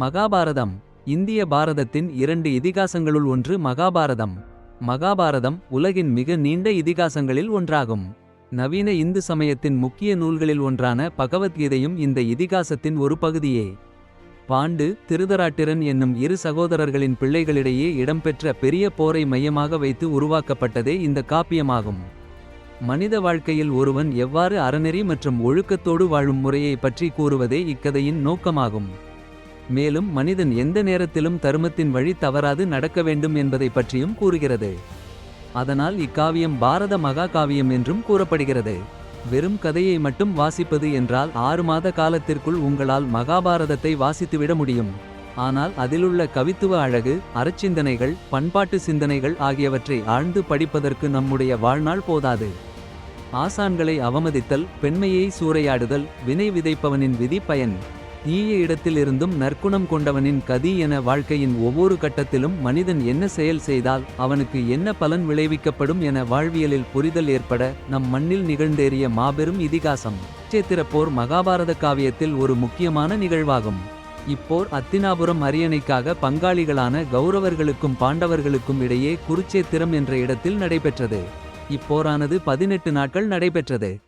மகாபாரதம். இந்திய பாரதத்தின் இரண்டு இதிகாசங்களுள் ஒன்று மகாபாரதம். மகாபாரதம் உலகின் மிக நீண்ட இதிகாசங்களில் ஒன்றாகும். நவீன இந்து சமயத்தின் முக்கிய நூல்களில் ஒன்றான பகவத்கீதையும் இந்த இதிகாசத்தின் ஒரு பகுதியே. பாண்டு திருதராட்டிரன் என்னும் இரு சகோதரர்களின் பிள்ளைகளிடையே இடம்பெற்ற பெரிய போரை மையமாக வைத்து உருவாக்கப்பட்டதே இந்த காப்பியமாகும். மனித வாழ்க்கையில் ஒருவன் எவ்வாறு அறநெறி மற்றும் ஒழுக்கத்தோடு வாழும் முறையை பற்றி கூறுவதே இக்கதையின் நோக்கமாகும். மேலும் மனிதன் எந்த நேரத்திலும் தருமத்தின் வழி தவறாது நடக்க வேண்டும் என்பதை பற்றியும் கூறுகிறது. அதனால் இக்காவியம் பாரத மகாகாவியம் என்றும் கூறப்படுகிறது. வெறும் கதையை மட்டும் வாசிப்பது என்றால் ஆறு மாத காலத்திற்குள் உங்களால் மகாபாரதத்தை வாசித்துவிட முடியும். ஆனால் அதிலுள்ள கவித்துவ அழகு அறச்சிந்தனைகள் பண்பாட்டு சிந்தனைகள் ஆகியவற்றை ஆழ்ந்து படிப்பதற்கு நம்முடைய வாழ்நாள் போதாது. ஆசான்களை அவமதித்தல் பெண்மையை சூறையாடுதல் வினை விதைப்பவனின் விதி பயன். தீய இடத்திலிருந்தும் நற்குணம் கொண்டவனின் கதி என வாழ்க்கையின் ஒவ்வொரு கட்டத்திலும் மனிதன் என்ன செயல் செய்தால் அவனுக்கு என்ன பலன் விளைவிக்கப்படும் என வாழ்வியலில் புரிதல் ஏற்பட நம் மண்ணில் நிகழ்ந்தேறிய மாபெரும் இதிகாசம். சேத்திரப்போர் போர் மகாபாரத காவியத்தில் ஒரு முக்கியமான நிகழ்வாகும். இப்போர் அத்தினாபுரம் அரியணைக்காக பங்காளிகளான கௌரவர்களுக்கும் பாண்டவர்களுக்கும் இடையே குருச்சேத்திரம் என்ற இடத்தில் நடைபெற்றது. இப்போரானது பதினெட்டு நாட்கள் நடைபெற்றது.